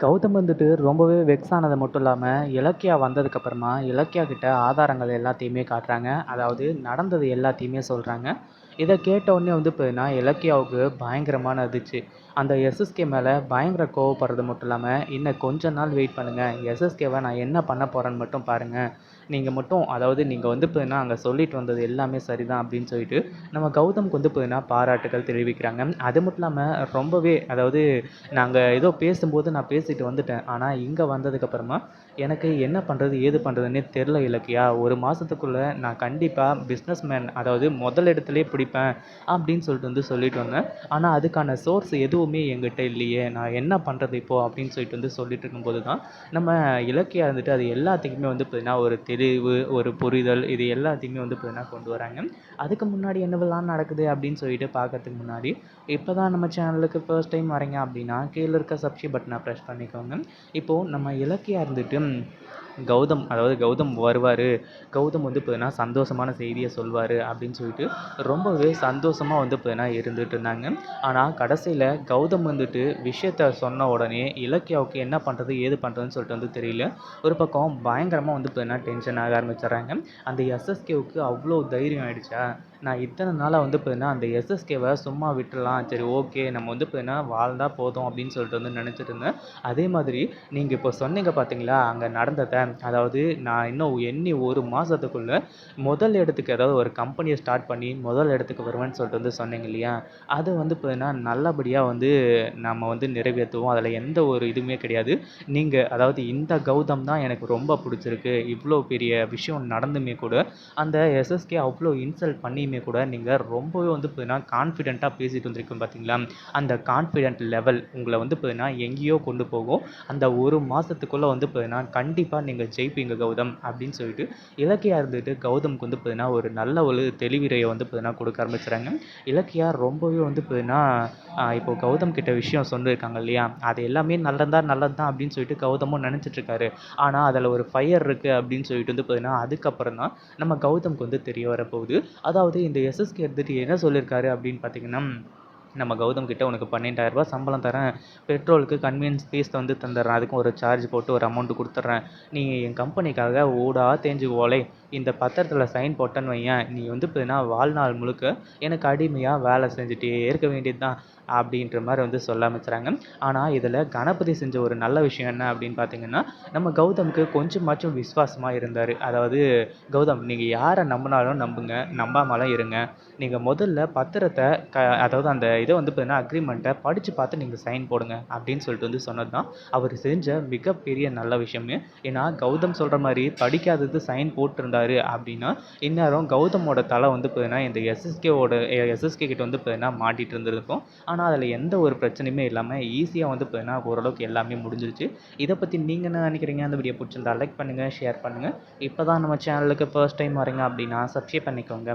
கௌதம் வந்துட்டு ரொம்பவே வெக்ஸ் ஆனது மட்டும் இல்லாமல் இலக்கியா வந்ததுக்கப்புறமா இலக்கியா கிட்ட ஆதாரங்கள் எல்லாத்தையுமே காட்டுறாங்க. அதாவது நடந்தது எல்லாத்தையுமே சொல்கிறாங்க இதை கேட்ட உடனே வந்து பார்த்தீங்கன்னா இலக்கியாவுக்கு பயங்கரமான அதிர்ச்சி. அந்த எஸ்எஸ்கே மேலே பயங்கர கோவப்படுறது மட்டும் இல்லாமல் இன்னும் கொஞ்ச நாள் வெயிட் பண்ணுங்கள் எஸ்எஸ்கேவை நான் என்ன பண்ண போகிறேன்னு மட்டும் பாருங்கள் நீங்கள் மட்டும் அதாவது நீங்கள் வந்து பார்த்தீங்கன்னா அங்கே சொல்லிட்டு வந்தது எல்லாமே சரிதான் அப்படின்னு சொல்லிட்டு நம்ம கௌதம்க்கு வந்து பார்த்தீங்கன்னா பாராட்டுகள் தெரிவிக்கிறாங்க. அது மட்டும் இல்லாமல் ரொம்பவே அதாவது நாங்கள் ஏதோ பேசும்போது நான் பேசிட்டு வந்துட்டேன். ஆனால் இங்கே வந்ததுக்கப்புறமா எனக்கு என்ன பண்ணுறது ஏது பண்ணுறதுன்னே தெரில இலக்கியா. ஒரு மாதத்துக்குள்ளே நான் கண்டிப்பாக பிஸ்னஸ் மேன் அதாவது முதல் இடத்துலயே பிடிப்பேன் அப்படின்னு சொல்லிட்டு வந்து சொல்லிட்டு வந்தேன். ஆனால் அதுக்கான சோர்ஸ் எதுவுமே என்கிட்ட இல்லையே. நான் என்ன பண்ணுறது இப்போது அப்படின்னு சொல்லிட்டு வந்து சொல்லிட்டு இருக்கும்போது தான் நம்ம இலக்கியா இருந்துட்டு அது எல்லாத்துக்குமே வந்து பார்த்தீங்கன்னா ஒரு தெளிவு ஒரு புரிதல் இது எல்லாத்தையுமே வந்து பார்த்தீங்கன்னா கொண்டு வராங்க. அதுக்கு முன்னாடி என்னவெல்லாம் நடக்குது அப்படின்னு சொல்லிட்டு பார்க்கறதுக்கு முன்னாடி இப்போ தான் நம்ம சேனலுக்கு ஃபர்ஸ்ட் டைம் வரீங்க அப்படின்னா கீழே இருக்க சப்ஸ்கிரைப் பட்டனை ப்ரெஸ் பண்ணிக்கோங்க. இப்போது நம்ம இலக்கியா இருந்துட்டு கௌதம் அதாவது கௌதம் வருவார். கௌதம் வந்து பார்த்தீங்கன்னா சந்தோஷமான செய்தியை சொல்வார் அப்படின்னு சொல்லிட்டு ரொம்பவே சந்தோஷமாக வந்து பார்த்தீங்கன்னா இருந்துகிட்டு இருந்தாங்க. ஆனால் கடைசியில் கௌதம் வந்துட்டு விஷயத்த சொன்ன உடனே இலக்கியாவுக்கு என்ன பண்ணுறது ஏது பண்ணுறதுன்னு சொல்லிட்டு வந்து தெரியல. ஒரு பக்கம் பயங்கரமாக வந்து பார்த்தீங்கன்னா டென்ஷன் ஆக ஆரம்பிச்சிடுறாங்க. அந்த எஸ்எஸ்கேவுக்கு அவ்வளோ தைரியம் ஆகிடுச்சா நான் இத்தனை நாளாக வந்து பார்த்தீங்கன்னா அந்த எஸ்எஸ்கேவை சும்மா விட்டுறலாம் சரி ஓகே நம்ம வந்து பார்த்தீங்கன்னா வாழ்ந்தால் போதும் அப்படின்னு சொல்லிட்டு வந்து நினச்சிட்டு இருந்தேன். அதே மாதிரி நீங்கள் இப்போ சொன்னீங்க பார்த்தீங்களா அங்கே நடந்ததை அதாவது நான் இன்னும் எண்ணி ஒரு மாதத்துக்குள்ளே முதல் இடத்துக்கு ஏதாவது ஒரு கம்பெனியை ஸ்டார்ட் பண்ணி முதல் இடத்துக்கு வருவேன்னு சொல்லிட்டு வந்து சொன்னீங்க இல்லையா? அது வந்து பார்த்தீங்கன்னா நல்லபடியாக வந்து நம்ம வந்து நிறைவேற்றுவோம். அதில் எந்த ஒரு இதுவுமே கிடையாது. நீங்கள் அதாவது இந்த கௌதம் தான் எனக்கு ரொம்ப பிடிச்சிருக்கு. இவ்வளோ பெரிய விஷயம் நடந்துமே கூட அந்த எஸ்எஸ்கே அவ்வளோ இன்சல்ட் பண்ணியுமே கூட நீங்கள் ரொம்பவே வந்து பார்த்தீங்கன்னா கான்ஃபிடென்ட்டாக பேசிட்டு வந்திருக்கீங்க பார்த்தீங்களா அந்த கான்ஃபிடென்ட் லெவல் உங்களை வந்து பார்த்தீங்கன்னா எங்கேயோ கொண்டு போகும். அந்த ஒரு மாதத்துக்குள்ளே வந்து பார்த்தீங்கன்னா கண்டிப்பாக நீங்கள் ஜெயிப்பீங்க கௌதம் அப்படின்னு சொல்லிட்டு இலக்கியா இருந்துட்டு கௌதம்க்கு வந்து பார்த்தீங்கன்னா ஒரு நல்ல ஒரு தெளிவுரையை வந்து பார்த்தீங்கன்னா கொடுக்க ஆரம்பிச்சுறாங்க. இலக்கியா ரொம்பவே வந்து பார்த்தீங்கன்னா இப்போ கௌதம் கிட்ட விஷயம் சொல்லியிருக்காங்க இல்லையா? அது எல்லாமே நல்லதா நல்லது தான் அப்படின்னு சொல்லிட்டு கௌதமும் நினச்சிட்டு இருக்காரு. ஆனால் அதில் ஒரு ஃபயர் இருக்குது அப்படின்னு சொல்லிட்டு வந்து பார்த்தீங்கன்னா அதுக்கப்புறம் தான் நம்ம கௌதம்க்கு வந்து தெரிய வரப்போகுது. அதாவது இந்த எஸ்எஸ்கே எடுத்துகிட்டு என்ன சொல்லியிருக்காரு அப்படின்னு பார்த்தீங்கன்னா நம்ம கௌதம் கிட்ட உனக்கு பன்னெண்டாயிரரூபா சம்பளம் தரேன். பெட்ரோலுக்கு கன்வீனியன்ஸ் ஃபீஸ் வந்து தந்துடுறேன். அதுக்கும் ஒரு சார்ஜ் போட்டு ஒரு அமௌண்ட் கொடுத்துட்றேன். நீ என் கம்பெனிக்காக ஊடா தேஞ்சு இந்த பத்திரத்தில் சைன் போட்டேன்னு வையேன். நீ வந்து பார்த்தீங்கன்னா வாழ்நாள் முழுக்க எனக்கு அடிமையாக வேலை செஞ்சுட்டே இருக்க வேண்டியது தான் அப்படின்ற மாதிரி வந்து சொல்ல ஆரம்பிச்சுறாங்க. ஆனால் இதில் கணபதி செஞ்ச ஒரு நல்ல விஷயம் என்ன அப்படின்னு பார்த்தீங்கன்னா நம்ம கௌதமுக்கு கொஞ்சமாச்சும் விஸ்வாசமாக இருந்தார். அதாவது கௌதம் நீங்கள் யாரை நம்பினாலும் நம்புங்க. நம்பாமலாம் இருங்க. நீங்கள் முதல்ல பத்திரத்தை க அதாவது அந்த இதை வந்து பார்த்தீங்கன்னா அக்ரிமெண்ட்டை படித்து பார்த்து நீங்கள் சைன் போடுங்க அப்படின்னு சொல்லிட்டு வந்து சொன்னது தான் அவர் செஞ்ச மிகப்பெரிய நல்ல விஷயமே. ஏன்னா கௌதம் சொல்கிற மாதிரி படிக்காதது சைன் போட்டிருந்தாரு அப்படின்னா இந்நேரம் கௌதமோட தலை வந்து பார்த்தீங்கன்னா இந்த எஸ்எஸ்கேவோட எஸ்எஸ்கே கிட்ட வந்து பார்த்தீங்கன்னா மாட்டிகிட்டு இருந்திருக்கும். ஆனால் அதில் எந்த ஒரு பிரச்சனையுமே இல்லாமல் ஈஸியாக வந்து பார்த்தீங்கன்னா ஓரளவுக்கு எல்லாமே முடிஞ்சிருச்சு. இதை பற்றி நீங்கள் என்ன நினைக்கிறீங்க? அந்த வீடியோ பிடிச்சிருந்தா லைக் பண்ணுங்கள் ஷேர் பண்ணுங்கள் இப்போ தான் நம்ம சேனலுக்கு ஃபர்ஸ்ட் டைம் வரீங்க அப்படின்னா சப்ஸ்கிரைப் பண்ணிக்கோங்க.